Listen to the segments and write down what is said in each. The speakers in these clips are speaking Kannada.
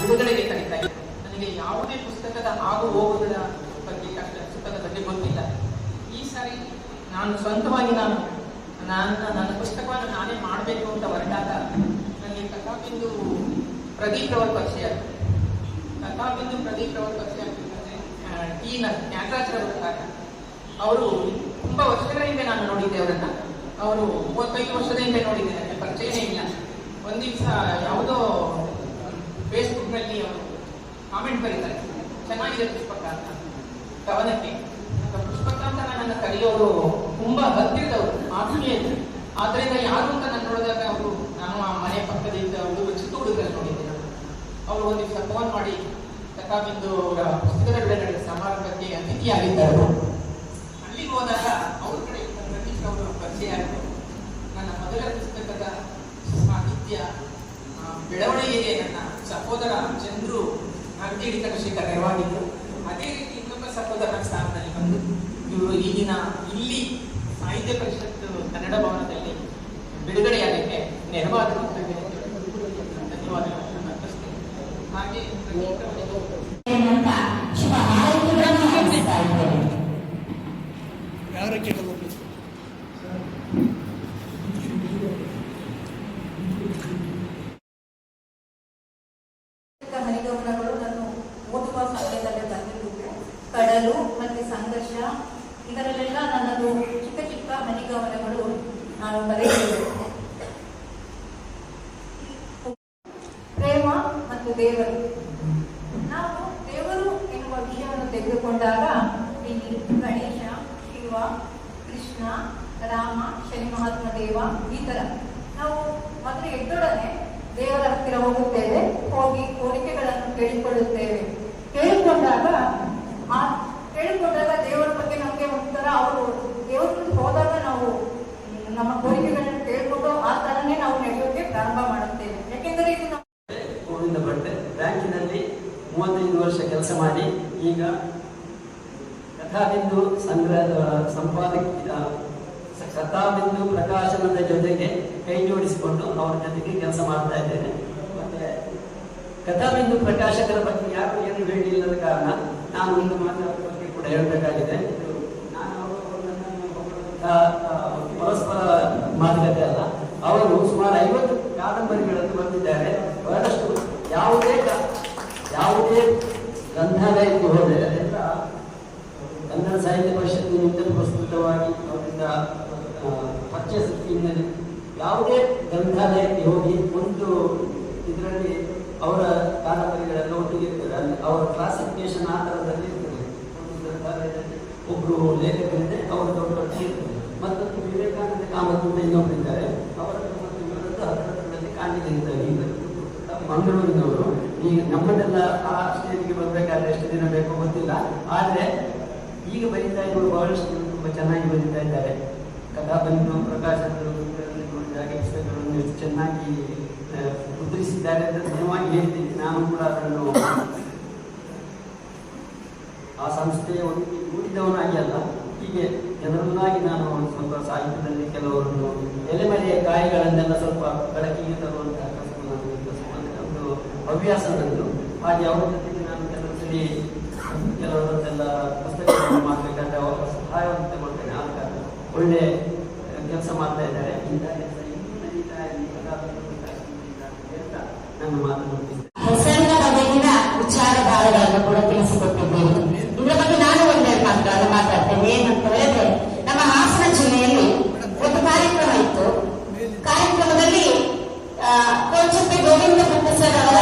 ಬಿಡುಗಡೆಗೆ ಕರೀತಾ ಇದ್ರು ನನಗೆ ಯಾವುದೇ ಪುಸ್ತಕದ ಆಗು ಹೋಗುವುದರ ಬಗ್ಗೆ ಕಷ್ಟ, ಪುಸ್ತಕದ ಬಗ್ಗೆ ಗೊತ್ತಿಲ್ಲ. ಈ ಸಾರಿ ನಾನು ಸ್ವಂತವಾಗಿ ನಾನು ನನ್ನ ನನ್ನ ಪುಸ್ತಕವನ್ನು ನಾನೇ ಮಾಡಬೇಕು ಅಂತ ಹೊರಟಾಗ ನನಗೆ ಕಥಾಬಿಂದು ಪ್ರದೀಪ್ ಅವರ ಪರಿಚಯ. ಕಥಾಬಿಂದು ಪ್ರದೀಪ್ ಅವರ ಪರಿಚಯ ಆಗ್ತದೆ ಟಿ ನ ತ್ಯಾಗರಾಜ್ ಕಾರಣ ಅವರು ತುಂಬಾ ವರ್ಷಗಳ ಹಿಂದೆ ನಾನು ನೋಡಿದ್ದೆ ಅವರನ್ನ. ಅವರು ಮೂವತ್ತೈದು ವರ್ಷದ ಹಿಂದೆ ನೋಡಿದ್ದೆ, ನನಗೆ ಪರಿಚಯನೇ ಇಲ್ಲ. ಒಂದ್ ದಿವಸ ಯಾವುದೋ ಫೇಸ್ಬುಕ್ನಲ್ಲಿ ಅವರು ಕಾಮೆಂಟ್ ಬರೀತಾರೆ. ಚೆನ್ನಾಗಿದೆ ಪುಷ್ಪಕ ಅಂತ. ಕವನಕ್ಕೆ ಪುಷ್ಪಕ ಅಂತ ನನ್ನ ಕರೆಯೋರು ತುಂಬಾ ಹತ್ತಿರದವರು ಆತ್ಮೀಯರು ಆದ್ರಿಂದ ಯಾರು ಅಂತ ನಾನು ನೋಡಿದಾಗ ಅವರು ನಾನು ಆ ಮನೆ ಪಕ್ಕದಿಂದ ಹುಡುಗ ಚಿಕ್ಕ ಹುಡುಗರಲ್ಲಿ ನೋಡಿದ್ದೆ ಅವರು ಒಂದು ದಿವಸ ಫೋನ್ ಮಾಡಿ ಕಥಾಬಿಂದು ಅವರ ಪುಸ್ತಕದ ಬಿಡುಗಡೆ ಸಮಾರಂಭಕ್ಕೆ ಅತಿಥಿಯಾಗಿದ್ದರು ಅಲ್ಲಿಗೆ ಹೋದಾಗ ಅವ್ರ ಕಡೆ ಪರಿಚಯ ಆಯಿತು. ನನ್ನ ಮೊದಲ ಪುಸ್ತಕದ ಬೆಳವಣಿಗೆಗೆ ನನ್ನ ಸಹೋದರ ಚಂದ್ರು ಅರ್ಜಿಡಿ ಕೃಷಿಕ ನೆರವಾಗಿದ್ದರು ಅದೇ ರೀತಿ ಇನ್ನೊಬ್ಬ ಸಹೋದರ ಸ್ಥಾನದಲ್ಲಿ ಬಂದು, ಇವರು ಈಗಿನ ಇಲ್ಲಿ ಸಾಹಿತ್ಯ ಪರಿಷತ್ತು ಕನ್ನಡ ಭವನದಲ್ಲಿ ಬಿಡುಗಡೆಯಾಗಲಿಕ್ಕೆ ನೆರವಾದರು ಅಂತ ಹೇಳಿ ಧನ್ಯವಾದಗಳನ್ನು ಅರ್ಪಿಸ್ತೇನೆ ಹಾಗೆ ಪ್ರದೀಪ್ ಅವರಿಗೆ ಅಂತ ಶುಭ ಹಾರೈಕೆಗಳನ್ನು ಅರ್ಪಿಸ್ತಾ ಇದ್ದೇನೆ ಯಾರಕ್ಕೆ ಕೆಲವು ಹನಿಗಮನಗಳು ನಾನು ಓದುವ ಸಮಯದಲ್ಲಿ ಬಂದಿರುತ್ತವೆ ಕಡಲು ಮತ್ತೆ ಸಂಘರ್ಷ ಇದರಲ್ಲೆಲ್ಲ ನನ್ನದು ಚಿಕ್ಕ ಚಿಕ್ಕ ಹನಿಗಮನಗಳು ನಾನು ಬರೆಯುತ್ತೇನೆ ಪ್ರೇಮ ಮತ್ತು ದೇವರು ನಾವು ದೇವರು ಎನ್ನುವ ವಿಷಯವನ್ನು ತೆಗೆದುಕೊಂಡಾಗ ಇಲ್ಲಿ ಗಣೇಶ, ಶಿವ, ಕೃಷ್ಣ, ರಾಮ, ಶನಿ, ಮಹಾತ್ಮ, ದೇವ ಈ ತರ. ನಾವು ಮೊದಲು ಎದ್ದೊಡನೆ ದೇವರ ಹತ್ತಿರ ಹೋಗುತ್ತೇವೆ, ಹೋಗಿ ಕೋರಿಕೆಗಳನ್ನು ಕೇಳಿಕೊಳ್ಳುತ್ತೇವೆ. ಕೇಳಿಕೊಂಡಾಗ ಆ ಕೇಳಿಕೊಂಡಾಗ ದೇವರ ಬಗ್ಗೆ ನಮಗೆ ಒಂಥರ ಅವರು ದೇವರ ಹೋದಾಗ ನಾವು ನಮ್ಮ ಕೋರಿಕೆಗಳನ್ನು ಕೇಳಿಕೊಂಡು ಆ ತರನೇ ನಾವು ನಡೆಯೋಕೆ ಪ್ರಾರಂಭ ಮಾಡುತ್ತೇವೆ. ಯಾಕೆಂದರೆ ಇದು ಗೋವಿಂದ ಭಟ್ಟೆ ಬ್ಯಾಂಕಿನಲ್ಲಿ ಮೂವತ್ತೈದು ವರ್ಷ ಕೆಲಸ ಮಾಡಿ ಈಗ ಕಥಾಬಿಂದು ಸಂಗ್ರಹ ಸಂಪಾದಕ ಕಥಾಬಿಂದು ಪ್ರಕಾಶನದ ಜೊತೆಗೆ ಕೈ ಜೋಡಿಸಿಕೊಂಡು ಅವರ ಜೊತೆಗೆ ಕೆಲಸ ಮಾಡ್ತಾ ಇದ್ದೇನೆ. ಮತ್ತೆ ಕಥಾಬಿಂದು ಪ್ರಕಾಶಕರ ಬಗ್ಗೆ ಯಾರು ಏನು ಹೇಳಿಲ್ಲದ ಕಾರಣ ನಾನು ಒಂದು ಮಾತಾಡೋ ಬಗ್ಗೆ ಕೂಡ ಹೇಳಬೇಕಾಗಿದೆ. ನಾನು ಪರಸ್ಪರ ಮಾತುಕತೆ ಅಲ್ಲ. ಅವರು ಸುಮಾರು ಐವತ್ತು ಕಾದಂಬರಿಗಳನ್ನು ಬಂದಿದ್ದಾರೆ ಬಹಳಷ್ಟು ಯಾವುದೇ ಯಾವುದೇ ಗ್ರಂಥಾಲಯಕ್ಕೆ ಹೋದರೆ ಯಾವುದೇ ಗ್ರಂಥಾಲಯಕ್ಕೆ ಹೋಗಿ ಒಂದು ಇದರಲ್ಲಿ ಅವರ ಕಾದಂಬರಿಗಳೆಲ್ಲ ಒಟ್ಟಿಗೆ ಇರ್ತದೆ ಅಲ್ಲಿ ಅವರ ಕ್ಲಾಸಿಫಿಕೇಶನ್ ಆ ಥರದಲ್ಲಿ ಇರ್ತದೆ. ಒಂದು ಗ್ರಂಥಾಲಯದಲ್ಲಿ ಒಬ್ಬರು ಲೇಖಕರಿದೆ ಅವರು ದೊಡ್ಡ ಇರ್ತದೆ. ಮತ್ತೊಂದು ವಿವೇಕಾನಂದ ಕಾಮತ್ ಇನ್ನೊಬ್ಬರಿದ್ದಾರೆ ಅವರ ಮತ್ತು ಇವರದ್ದು ಹತ್ತಿರದಲ್ಲಿ ಕಾಣಿಕೆ ಈಗ ಮಂಗಳೂರಿನವರು. ಈಗ ನಮ್ಮದೆಲ್ಲ ಆ ಸ್ಟೇಜ್ಗೆ ಬರಬೇಕಾದ್ರೆ ಎಷ್ಟು ದಿನ ಬೇಕೋ ಗೊತ್ತಿಲ್ಲ. ಆದರೆ ಈಗ ಬರೀತಾ ಇರುವ ಬಹಳಷ್ಟು ತುಂಬ ಚೆನ್ನಾಗಿ ಬರೀತಾ ಇದ್ದಾರೆ. ನೋಡಿದಾಗ ಪುಸ್ತಕಗಳನ್ನು ಎಷ್ಟು ಚೆನ್ನಾಗಿ ಉದ್ರಿಸಿದ್ದಾರೆ ಅಂತ ನಿಜವಾಗಿ ಹೇಳ್ತೀನಿ. ನಾನು ಕೂಡ ಅದನ್ನು ಆ ಸಂಸ್ಥೆಯ ಒಂದು ಕೂಡಿದವನಾಗಿ ಅಲ್ಲ, ಹೀಗೆ ಜನರನ್ನಾಗಿ ನಾನು ಸ್ವಲ್ಪ ಸಾಹಿತ್ಯದಲ್ಲಿ ಕೆಲವರನ್ನು ಎಲೆಮರೆಯ ಕಾಯಿಗಳನ್ನೆಲ್ಲ ಸ್ವಲ್ಪ ಬೆಳಕಿಗೆ ತರುವಂತಹ ಒಂದು ಹವ್ಯಾಸ ನಂದು. ಹಾಗೆ ಅವರ ಜೊತೆಗೆ ನಾನು ಕೆಲವು ಸರಿ ಕೆಲವರನ್ನೆಲ್ಲ ಪುಸ್ತಕಗಳನ್ನು ಮಾಡಬೇಕಾದ್ರೆ ಅವರ ಸಹಾಯವನ್ನು ತಗೊಳ್ತೇನೆ. ಆಗ ಒಳ್ಳೆ ಕೆಲಸ ಮಾಡ್ತಾ ಇದ್ದಾರೆ ಇಂಥ ಕೆಲಸ ಇನ್ನೂ ನಡೀತಾ ಇರಲಿ ಕಲಾವಿದರು ವಿಕಾಸದಿಂದ ಅಂತ ಹೇಳ್ತಾ ನನ್ನ ಮಾತನ್ನು ಮುಗಿಸ್ತೇನೆ. ಹೆಸರಿನ ಬಗೆಗಿನ ವಿಚಾರಧಾರೆಗಳನ್ನು ಕೂಡ ತಿಳಿಸಿಕೊಟ್ಟಿದ್ದೇನೆ ಇದರ ಬಗ್ಗೆ ನಾನು ಒಂದೆರಡು ಮಾತುಗಳನ್ನು ಮಾತಾಡ್ತೇನೆ ಏನಂತ ಹೇಳಿದ್ರೆ ನಮ್ಮ ಹಾಸನ ಜಿಲ್ಲೆಯಲ್ಲಿ ಒಂದು ಕಾರ್ಯಕ್ರಮ ಇತ್ತು ಕಾರ್ಯಕ್ರಮದಲ್ಲಿ ಆ, ಕೋಚಪ್ಪೆ ಗೋವಿಂದ ಭಟ್ಟ ಸರ್ ಅವರ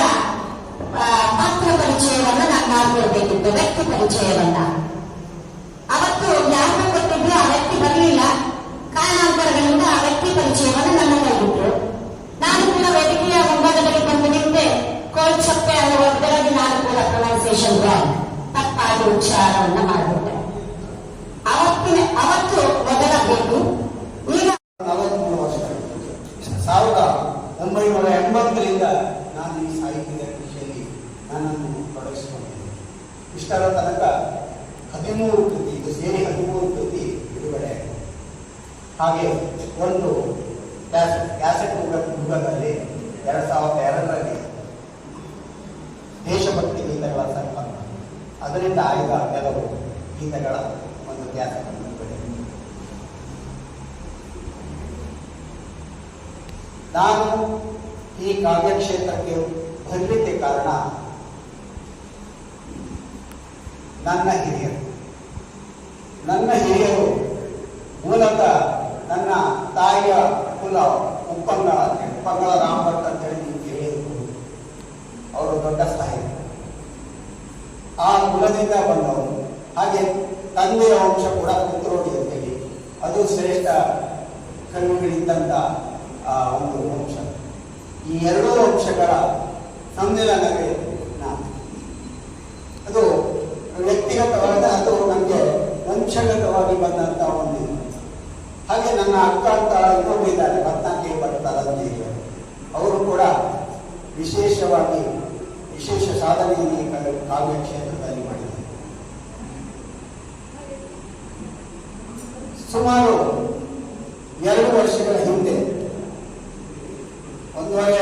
ಆ, ಪಾತ್ರ ಪರಿಚಯವನ್ನ ನಾನು ಮಾಡ್ಕೊಳ್ಬೇಕಿತ್ತು ವ್ಯಕ್ತಿ ಪರಿಚಯವನ್ನ ಹಾಗೆ ಒಂದು ಕ್ಯಾಸೆಟ್ ಯುಗದಲ್ಲಿ ಎರಡು ಸಾವಿರದ ಎರಡರಲ್ಲಿ ದೇಶಭಕ್ತಿ ಗೀತೆಗಳ ಸಂಪನ್ನ ಅದರಿಂದ ಆಯ್ದ ಕೆಲವು ಗೀತೆಗಳ ಒಂದು ಕ್ಯಾಸೆಟ್ ನಾನು ಈ ಕಾವ್ಯಕ್ಷೇತ್ರಕ್ಕೆ ಬರಲಿಕ್ಕೆ ಕಾರಣ ನನ್ನ ಹಿರಿಯರು. ನನ್ನ ಹಿರಿಯರು ಮೂಲತಃ ತಾಯಿಯ ಕುಲ ಉಪ್ಪಂಗಳ ಅಂತೇಳಿ ಉಪ್ಪಂಗಳ ರಾಮಭಟ್ ಅಂತೇಳಿ ನೀವು ಕೇಳಿರ್ಬೋದು ಅವರು ದೊಡ್ಡ ಸಾಹಿತ್ಯ. ಆ ಕುಲದಿಂದ ಬಂದವರು. ಹಾಗೆ ತಂದೆಯ ವಂಶ ಕೂಡ ಪುತ್ರೋಡಿ ಅಂತೇಳಿ ಅದು ಶ್ರೇಷ್ಠ ಕವಿಗಳಿದ್ದಂಥ ಒಂದು ವಂಶ. ಈ ಎರಡೂ ವಂಶಗಳ ಸಮ್ಮಿಲನವೇ ನಾನು ಅದು ವ್ಯಕ್ತಿಗತವಾದ, ಅದು ನನಗೆ ವಂಶಗತವಾಗಿ ಬಂದಂಥ ನನ್ನ ಅಕ್ಕ ಅಂತ ಇನ್ನೊಬ್ಬ ಇದ್ದಾರೆ ರತ್ನಾಕಿ ಭಟ್ಟಾರಂಜೇರಿ ಅವರು ಕೂಡ ವಿಶೇಷವಾಗಿ ವಿಶೇಷ ಸಾಧನೆಯನ್ನು ಈ ಕ್ಷೇತ್ರದಲ್ಲಿ ಮಾಡಿದ್ದಾರೆ. ಸುಮಾರು ಎರಡು ವರ್ಷಗಳ ಹಿಂದೆ, ಒಂದೂವರೆ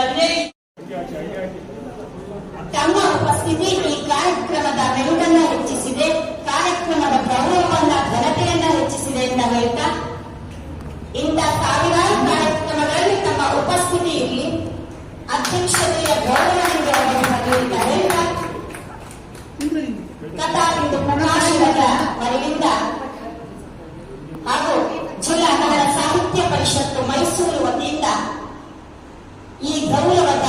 I need. ಈ ಗೌರವದ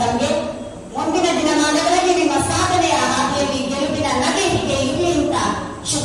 ತಮಗೆ ಮುಂದಿನ ದಿನಮಾನಗಳಲ್ಲಿ ನಿಮ್ಮ ಸಾಧನೆಯ ಹಾದಿಯಲ್ಲಿ ಗೆಲುವಿನ ನಗೆ ಹೀಗೆ ಇರಲಿ ಅಂತ ಶುಭ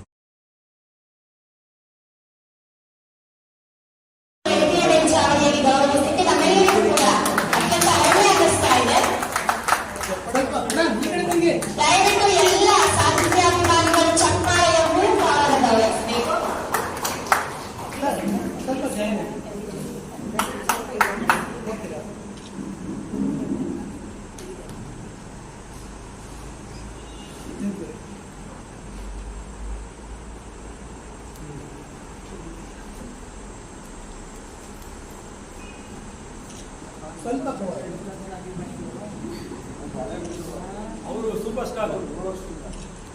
ಅವರು ಸೂಪರ್ ಸ್ಟಾರ್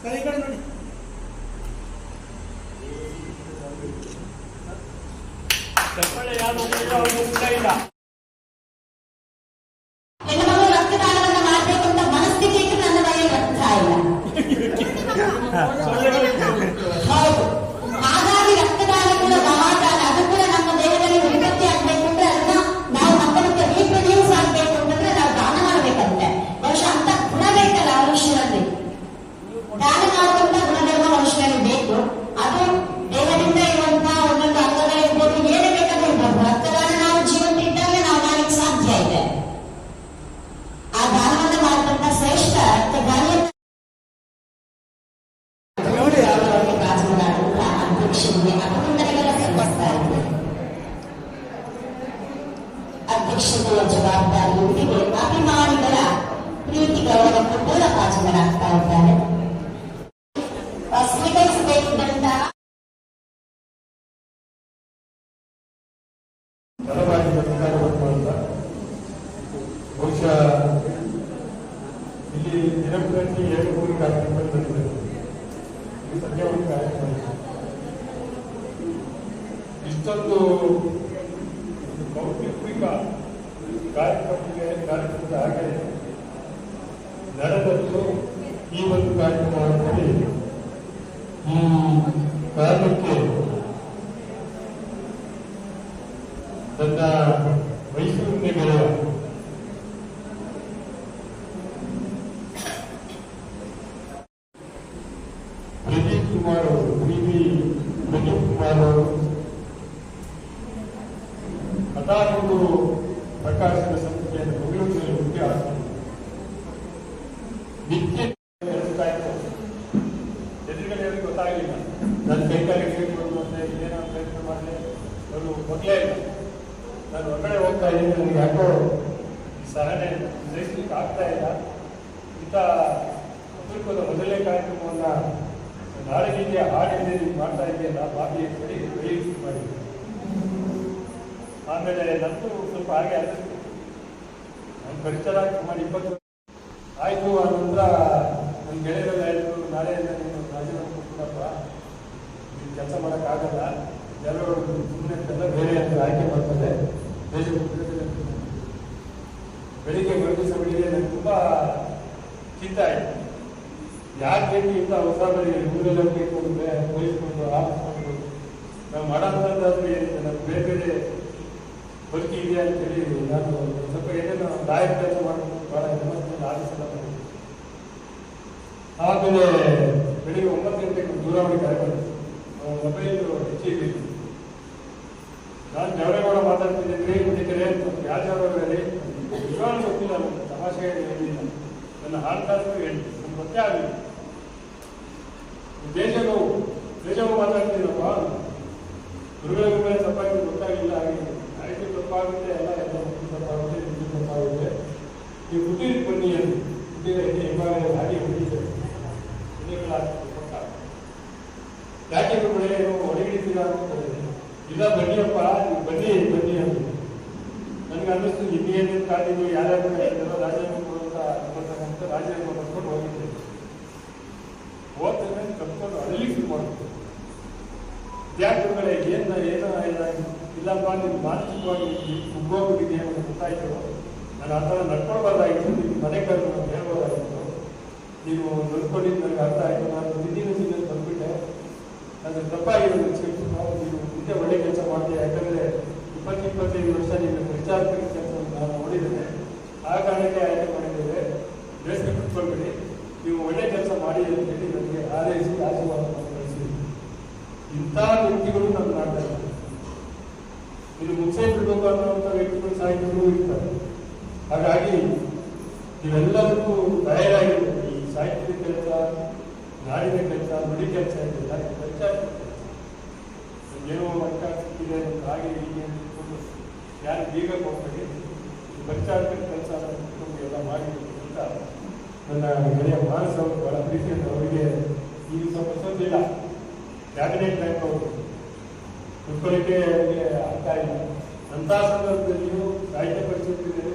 ಸರಿ ಈ ಕಡೆ ನೋಡಿ ಚಪ್ಪಳೆ ಯಾರು ಅವ್ರಿಗೆ ಊಟ ಇಲ್ಲ ಅಧ್ಯಕ್ಷತೆಯ ಜವಾಬ್ದಾರಿಯೊಂದಿಗೆ ಅಭಿಮಾನಿಗಳ ಪ್ರೀತಿ ಗೌರವಕ್ಕೂ ಕೂಡ ಭಾಜನರಾಗ್ತಾ ಇದ್ದಾರೆ ಸ್ವೀಕರಿಸಬೇಕಿದ್ದಂತಹ ಬಲವಾಗಿ ಸರ್ಕಾರ ಅಂತ ಬಹುಶಃ ಇಲ್ಲಿ ದಿನಂಪ್ರತಿ ಎರಡು ಮೂರು ಕಾರ್ಯಕ್ರಮಗಳು ನಡೆದಿದೆ ಇದು ಸಂಜೆ ಒಂದು ಕಾರ್ಯಕ್ರಮ ಇದೆ. ಇಷ್ಟೊಂದು ಒಂದು ಕೌಟುಂಬಿಕ ಕಾರ್ಯಕ್ರಮಕ್ಕೆ ಕಾರ್ಯಕ್ರಮದ ಹಾಗೆ ನಡೆದದ್ದು ಈ ಒಂದು ಕಾರ್ಯಕ್ರಮದಲ್ಲಿ ಈ ಕಾರಣಕ್ಕೆ ನನ್ನ ಮೈಸೂರಿನ ಗೆಳೆಯ ಪ್ರದೀಪ್ ಕುಮಾರ್ ಅವರು ವಿ ವಿ ಪ್ರದೀಪ್ ಕುಮಾರ್ ಅವರು ಕಥಾಗುರು ಪ್ರಕಾಶನ ಸಂಸ್ಥೆಯನ್ನು ಬೆಂಗಳೂರಿನಲ್ಲಿ ಮುಖ್ಯ ನಿತ್ಯ ನಡೆಸ್ತಾ ಇದ್ದಾರೆ ಎದುರುಗಡೆ ಅವ್ರಿಗೆ ಗೊತ್ತಾಗಲಿಲ್ಲ ನನ್ನ ಕೈಕಾಲಿಗೆ ಹೇಳ್ಕೊಂಡು ಅಂತ ಏನೋ ಪ್ರಯತ್ನ ಮಾಡಿದೆ ಅವರು ಮೊದಲೇ ಇಲ್ಲ ನಾನು ಹೊರಗಡೆ ಹೋಗ್ತಾ ಇದ್ದೀನಿ, ನನಗೆ ಯಾಕೋ ಸಹನೆ ಜಯಿಸ್ಲಿಕ್ಕೆ ಆಗ್ತಾ ಇಲ್ಲ. ಇಂಥ ಅಪರೂಪದ ಮೊದಲನೇ ಕಾರ್ಯಕ್ರಮವನ್ನ ನಾಡಿಗೆ ಹಾಡಿದೆ ನೀವು ಮಾಡ್ತಾ ಇದೆಯಲ್ಲ ಬಾಬಿ ಅಂತೇಳಿ ಕೈ ಮಾಡಿ ಆಮೇಲೆ ನಂದು ಸ್ವಲ್ಪ ಹಾಗೆ ಅನಿಸ್ತು ನನ್ನ ಪರಿಸರ ಸುಮಾರು ಇಪ್ಪತ್ತು ಆಯಿತು ಆ ನಂತರ ನನ್ನ ಗೆಳೆಯರೆಲ್ಲ ಹೇಳಿದ್ರು ನಾಳೆಯಿಂದ ನೀನು ರಾಜೀನಾಮೆ ಕೊಟ್ಬಿಡಪ್ಪ. ನೀನು ಕೆಲಸ ಮಾಡೋಕ್ಕಾಗಲ್ಲ. ಎಲ್ಲರೂ ಸುಮ್ಮನೆ ಬೇರೆ ಅಂತ ಆಯ್ಕೆ ಮಾಡ್ತಾರೆ. ಬೆಳಿಗ್ಗೆ ಬಂದ ಸಮಯದಲ್ಲಿ ನನಗೆ ತುಂಬ ಚಿಂತೆ ಆಯಿತು. ಯಾಕೆ ಇಂಥ ಹೊಸ ಬರೀ ಊರೆಲ್ಲ ಬೇಕು ಅಂದ್ರೆ ಹೋಲಿಸ್ಕೊಂಡು ಆರಿಸ್ಕೊಂಡು ನಾವು ಮಾಡೋದಾದ್ರೆ ಏನಿದೆ, ನಮ್ಗೆ ಬೇರೆ ಬೇರೆ ಬದುಕಿ ಇದೆ ಅಂತೇಳಿ ನಾನು ಸ್ವಲ್ಪ ಏನೇನು ಲಾಯಕ್ ಕೆಲಸ ಮಾಡಬೇಕು ಭಾಳ ಆಫೀಸೆಲ್ಲ ಮಾಡಿದ್ದೆ. ಆಮೇಲೆ ಬೆಳಿಗ್ಗೆ ಒಂಬತ್ತು ಗಂಟೆಗೆ ದೂರವಾಣಿ ಕರೆ ಮೊಬೈಲು ಮೊಬೈಲ್ ಹೆಚ್ಚಿಗೆ ನನ್ನ ಹಾಲ್ ಕಾಸು ಹೇಳಿ ನಮ್ಗೆ ಗೊತ್ತೇ ಆಗಿದೆ. ದೇಶಗಳು ದೇಶವು ಮಾತಾಡ್ತೀನಪ್ಪ ಗುರುಗಳ ತಪ್ಪಾಗಿ ಗೊತ್ತಾಗಿಲ್ಲ, ಹಾಗೆ ಆಯ್ತು ತಪ್ಪಾಗುತ್ತೆ, ಎಲ್ಲ ಎಲ್ಲ ತಪ್ಪಾಗುತ್ತೆ ನಿಮ್ಗೆ ತಪ್ಪಾಗುತ್ತೆ. ನೀವು ಹುಟ್ಟಿದ ಬನ್ನಿ ಅಂತ ಹುಟ್ಟಿದ ಹಾಗೆ ಹುಟ್ಟಿದ್ದಾರೆ ಪಕ್ಕ ಯಾಕೆ ಏನು ಹೊರಗಿಡಿತೀರಾ ಅಂತ ಇಲ್ಲ, ಬನ್ನಿಯಪ್ಪ, ಬನ್ನಿ ಬನ್ನಿ ಅಂತ ನನಗೆ ಅನ್ನಿಸ್ತು ಇನ್ನೇನು ಕಾದಿದ್ದು ಯಾರ್ಯಾರು ಹೇಳಿದಾರೋ ಕೊಡ್ತಕ್ಕಂಥ ರಾಜೀನಾಮೆ ಮಾಡ್ಕೊಂಡು ಹೋಗಿದ್ದೆ. ಹೋಗ್ತೇನೆ ಕರ್ಕೊಂಡು ಅಲ್ಲಿ ಶುರು ವಿದ್ಯಾರ್ಥಿಗಳೇ, ಏನ, ಏನೋ ಇಲ್ಲಪ್ಪ ನೀವು ಮಾನಸಿಕವಾಗಿ ಕುಗ್ಗೋಗ್ಬಿಟ್ಟಿದೆ ಅಂತ ಗೊತ್ತಾಯ್ತು. ನಾನು ಆ ಥರ ನಡ್ಕೊಳ್ಬಾರ್ದಾಗಿತ್ತು ನಿಮ್ಮ ಮನೆ ನಾನು ಹೇಳ್ಬೋದಾಗಿತ್ತು ನೀವು ನಡ್ಕೊಂಡಿದ್ದು ನನಗೆ ಅರ್ಥ ಆಯಿತು, ನಾನು ಹಿಂದಿನ ದಿನ ಬಂದ್ಬಿಟ್ಟೆ. ಅದು ತಪ್ಪಾಗಿರೋದು ನಾವು ನೀವು ಮುಂದೆ ಒಳ್ಳೆ ಕೆಲಸ ಮಾಡ್ತೀಯ ಯಾಕಂದರೆ ಇಪ್ಪತ್ತು ಇಪ್ಪತ್ತೈದು ವರ್ಷ ನೀವು ಪ್ರಚಾರ ಕೆಲಸವನ್ನು ನಾನು ನೋಡಿದ್ದೇನೆ. ಆ ಕಾರಣಕ್ಕೆ ಆಯ್ಕೆ ಮಾಡಿದ್ದೇವೆ. ಬೇಸಿಗೆ ಕುತ್ಕೊಳ್ಬೇಡಿ ನೀವು ಒಳ್ಳೆ ಕೆಲಸ ಮಾಡಿ ಅಂತ ಹೇಳಿ ನನಗೆ ಆರೈಸಿ, ಆಶೀರ್ವಾದ ಕಳಿಸಿ. ಇಂಥ ವ್ಯಕ್ತಿಗಳು ನಮ್ಮ ಮಾಡ್ತಾ ಇದ್ದಾರೆ. ಇದು ಮುಂಚೆ ಬಿಡಬೇಕು ಅನ್ನುವಂಥ ವ್ಯಕ್ತಿಗಳು ಸಾಹಿತ್ಯಗಳು ಇರ್ತಾರೆ. ಹಾಗಾಗಿ ನೀವೆಲ್ಲರಿಗೂ ತಯಾರಾಗಿರ್ಬೇಕು ಈ ಸಾಹಿತ್ಯದ ಕೆಲಸ, ನಾಡಿನ ಕೆಲಸ, ನುಡಿ ಕೆಲಸ ಇದೆಲ್ಲ ಕೆಲಸ ಏನೋ ಅಂಕ ಸಿಕ್ಕಿದೆ ಹಾಗೆ ಹೀಗೆ ಯಾರು ಬೀಗ ಹೋಗ್ಬೇಡಿ ಪರಿಚಾರಕ ಕೆಲಸ ಎಲ್ಲ ಮಾಡಿ ಅಂತ ನನ್ನ ಗೆಳೆಯ ಮಾನಸ ಅವರು ಬಹಳ ಅವರಿಗೆ ಈ ಸ್ವಲ್ಪ ಸೊಂದಿಲ್ಲ ಕ್ಯಾಬಿನೆಟ್ ಬ್ಯಾಂಕ್ ಅವರು. ಕುತ್ಕೊಳ್ಳಿಕ್ಕೆ ಆಗ್ತಾ ಇಲ್ಲ. ಅಂತಹ ಸಂದರ್ಭದಲ್ಲಿಯೂ ಸಾಹಿತ್ಯ ಪರಿಷತ್ತಿನಲ್ಲಿ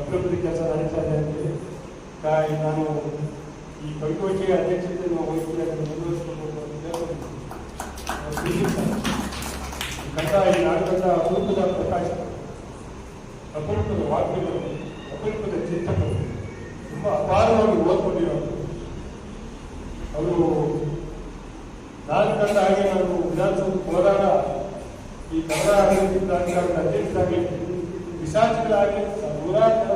ಅಭಿವೃದ್ಧಿ ಕೆಲಸ ನಡೀತಾ ಇದೆ ಅಂತೇಳಿ ತಾಯಿ, ನಾನು ಈ ಕವಿಗೋಷ್ಠಿಗೆ ಅಧ್ಯಕ್ಷತೆಯನ್ನು ವಹಿಸಿ ಅದನ್ನು ಮುಂದುವರಿಸಿಕೊಂಡು ಕಂಡ ಈ ನಾಟಕದ ಪ್ರಕಾಶ, ಅಪರೂಪದ ವಾಕ್ಯಗಳು. ಅಪಾರವಾಗಿ ಒಳಗೊಂಡಿರೋದು ಅವರು ನಾನು ಕಂಡ ಹಾಗೆ ನಾನು ವಿಧಾನಸೌಧಕ್ಕೆ ಹೋದಾಗ ಈ ಕನ್ನಡ ಪ್ರಾಧಿಕಾರದ ಅಧ್ಯಕ್ಷರಾಗಿ ವಿಶಾಖಗಳಾಗಿ ನೂರಾರು ಜನ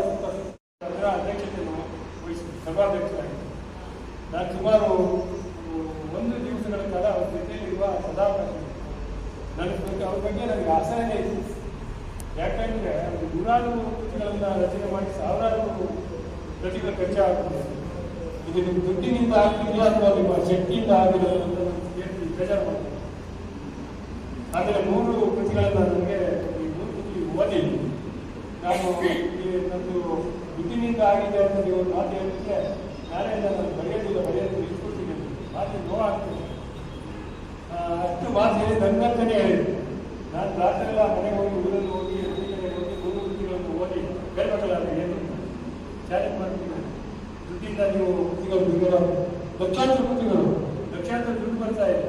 ಅದರ ಅಧ್ಯಕ್ಷತೆಯನ್ನು ವಹಿಸಿ ಸಭಾಧ್ಯಕ್ಷರಾಗಿ ನಾನು ಸುಮಾರು ಒಂದು ದಿವಸಗಳ ಕಾಲ ಅವ್ರ ಜೊತೆಯಲ್ಲಿರುವ ಸದಾವಕಾಶ ನನ್ನ ಬಗ್ಗೆ ಅವ್ರ ಬಗ್ಗೆ ನನಗೆ ಆಸರಣೆ ಇತ್ತು. ಯಾಕಂದ್ರೆ ಅವರು ನೂರಾರು ಕೃತಿಗಳನ್ನ ರಚನೆ ಮಾಡಿ ಸಾವಿರಾರು ಕೃತಿಗಳು ಆಗ್ತದೆ. ಇದು ನಿಮ್ಮ ದುಡ್ಡಿನಿಂದ ಆಗ್ತಿದೆಯಾ ಅಥವಾ ನಿಮ್ಮ ಶಕ್ತಿಯಿಂದ ಆಗಿರೋದು ಅಂತ ನಾನು ಕೇಳಿ ಬೇಜಾರು ಮಾಡ್ತೀವಿ. ಆಮೇಲೆ ಮೂರು ಕೃತಿಗಳನ್ನು ನನಗೆ ಈ ಮೂರು ಕೃತಿ ಓದಿ ನಾನು ನಂದು ದುಡ್ಡಿನಿಂದ ಆಗಿದೆ ಅಂತ ನೀವು ಮಾತು ಹೇಳಿದ್ರೆ ನಾನೇ ನಾನು ಬರೆಯೋದಿಲ್ಲ ಬರೆಯೋದು ಅಂತ. ಮಾತು ನೋವಾಗ್ತದೆ ಅಷ್ಟು ಮಾತು ಹೇಳಿ ನನ್ನಂತಾನೆ ಹೇಳಿದ್ದೆ ನಾನು ರಾತ್ರಿ ಎಲ್ಲ ಮನೆಗೆ ಹೋಗಿ ಊರಲ್ಲಿ ಹೋಗಿ ಹೋಗಿ ಮೂರು ಕೃತಿಗಳನ್ನು ಓದಿ ಬೇರೆ ಅದು ಏನು ಚಾಲೆಂಜ್ ಮಾಡ್ತೀನಿ ದುಡ್ಡಿಂದ ನೀವು ಕೃತಿಗಳು ಬಿಡುಗಡೆ ಲಕ್ಷಾಂತರ ಕೃತಿಗಳು ಲಕ್ಷಾಂತರ ದುಡ್ಡು ಬರ್ತಾ ಇದೆ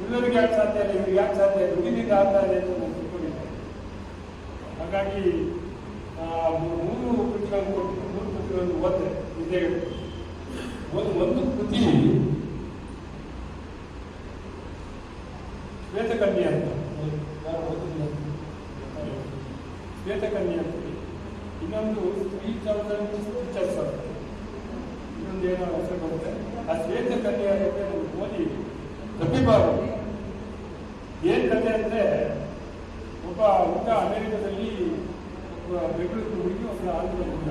ಇಲ್ಲರಿಗೆ ಯಾಕೆ ಸಾಧ್ಯ ಇಲ್ಲ ಇವ್ರಿಗೆ ಯಾಕೆ ಸಾಧ್ಯ ಇಲ್ಲ ದುಡ್ಡಿನಿಂದ ಆಗ್ತಾ ಇದೆ ಅಂತ ನಾನು ತಿಳ್ಕೊಂಡಿದ್ದೆ ಹಾಗಾಗಿ ಆ, ಮೂ- ಮೂರು ಕೃತಿಗಳನ್ನು ಕೊಟ್ಟು ಮೂರು ಕೃತಿಗಳನ್ನು ಓದಿದೆ ಇದೇ ಒಂದು ಒಂದು ಕೃತಿ ಶ್ವೇತಕನ್ಯೆ ಅಂತ ಯಾರು ಓದಿಲ್ಲ ಶ್ವೇತಕನ್ಯೆ ಅಂತ ಇನ್ನೊಂದು ತ್ರೀ ತೌಸಂಡ್ ಇನ್ನೊಂದು ಏನೋ ಬರುತ್ತೆ ಆ ಶ್ವೇತಕನ್ಯೆ ಬಗ್ಗೆ ನಮ್ಗೆ ಓದಿ ತಪ್ಪಿಬಾರದು ಏನ್ ಕಥೆ ಅಂದ್ರೆ ಒಬ್ಬ ಹುಡುಗ ಅಮೆರಿಕದಲ್ಲಿ ಬೆಂಗಳೂರು ಹುಡುಗಿ ಒಂದು ಆಂಧ್ರ ಹುಡುಗ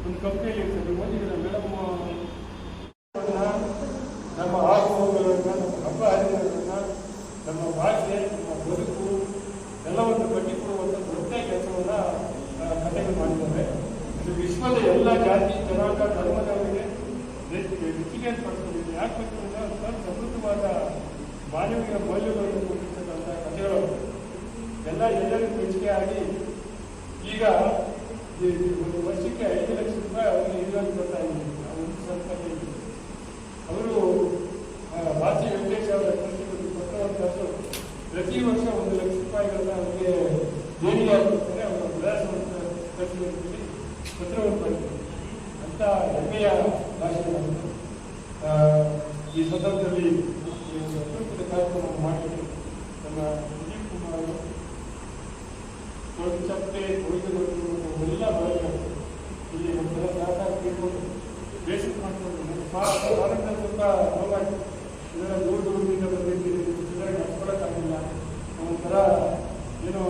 ಒಂದು ಕಂಪ್ನಿಯಲ್ಲಿ ಇರ್ತದೆ ಓದಿದ್ರೆ ಮೇಡಮ್ ನಮ್ಮ ಆಗುವಗಳನ್ನ ನಮ್ಮ ಹಬ್ಬ ಹರಿದಿರೋದನ್ನ ನಮ್ಮ ಭಾಷೆ ನಮ್ಮ ಬದುಕು ಎಲ್ಲವನ್ನು ಕಟ್ಟಿಕೊಡುವಂಥ ದೊಡ್ಡ ಕೆಲಸವನ್ನ ಆ, ಕಥೆಗಳು ಮಾಡಿದ್ದಾರೆ ಇದು ವಿಶ್ವದ ಎಲ್ಲ ಜಾತಿ ಜನಾಂಗ ಧರ್ಮದವರಿಗೆ ರುಚಿಗೆ ಪಡ್ಕೊಂಡಿದೆ ಯಾಕೆ ಪಡ್ಕೊಂಡಿದೆ ಅಂತ ಸಮೃದ್ಧವಾದ ಮಾನವೀಯ ಮೌಲ್ಯಗಳನ್ನು ಕೊಟ್ಟಿರ್ತಕ್ಕಂಥ ಕಥೆಗಳು ಎಲ್ಲ ಎಲ್ಲರಿಗೂ ಮೆಚ್ಚುಗೆ ಆಗಿ ಈಗ ಈ ಒಂದು ವರ್ಷಕ್ಕೆ ಐದು ಲಕ್ಷ ರೂಪಾಯಿ ಅವರಿಗೆ ಇರುವಾಗಿ ಬರ್ತಾ ಇದೆ ಆ ಒಂದು ಸಂಸ್ಥೆ ಅವರು ಆ, ಭಾರತೀಯ ವೆಂಕಟೇಶ್ ಅವರ ಟ್ರಸ್ಟಿಗಳು ಕೊಟ್ಟಂತದ್ದು ಪ್ರತಿ ವರ್ಷ ಒಂದು ಲಕ್ಷ ರೂಪಾಯಿಗಳನ್ನ ಅವರಿಗೆ ದೇಣಿಗೆಯಾಗಿರ್ತಾರೆ ಅವರ ವಿಳಾಸವನ್ನು ಖರ್ಚುಗಳಲ್ಲಿ ಪತ್ರವನ್ನು ಅಂತ ಹೆಮ್ಮೆಯ ಭಾಷೆ ಈ ಸಂದರ್ಭದಲ್ಲಿ ಈ ಕಾರ್ಯಕ್ರಮ ಮಾಡಿ ನಮ್ಮ ಸುದೀಪ್ ಕುಮಾರ್ ಚಪ್ಪೆ ಉಳಿದುಕೊಂಡು ಎಲ್ಲ ಬರಬೇಕು ಇಲ್ಲಿ ಒಂಥರ ಸಾಕಾರ ತಿಳ್ಕೊಂಡು ಬೇಸಿಕ್ ಮಾಡ್ಕೊಂಡು ನನ್ನ ತುಂಬ ನೋವಾಯ್ತು ಇದೆಲ್ಲ ದೂರ ದೂರದಿಂದ ಬಂದಿದ್ದೀರಿ ಚೆನ್ನಾಗಿ ನಡ್ಕೊಳಕ್ಕಾಗಿಲ್ಲ ಒಂಥರ ಏನೋ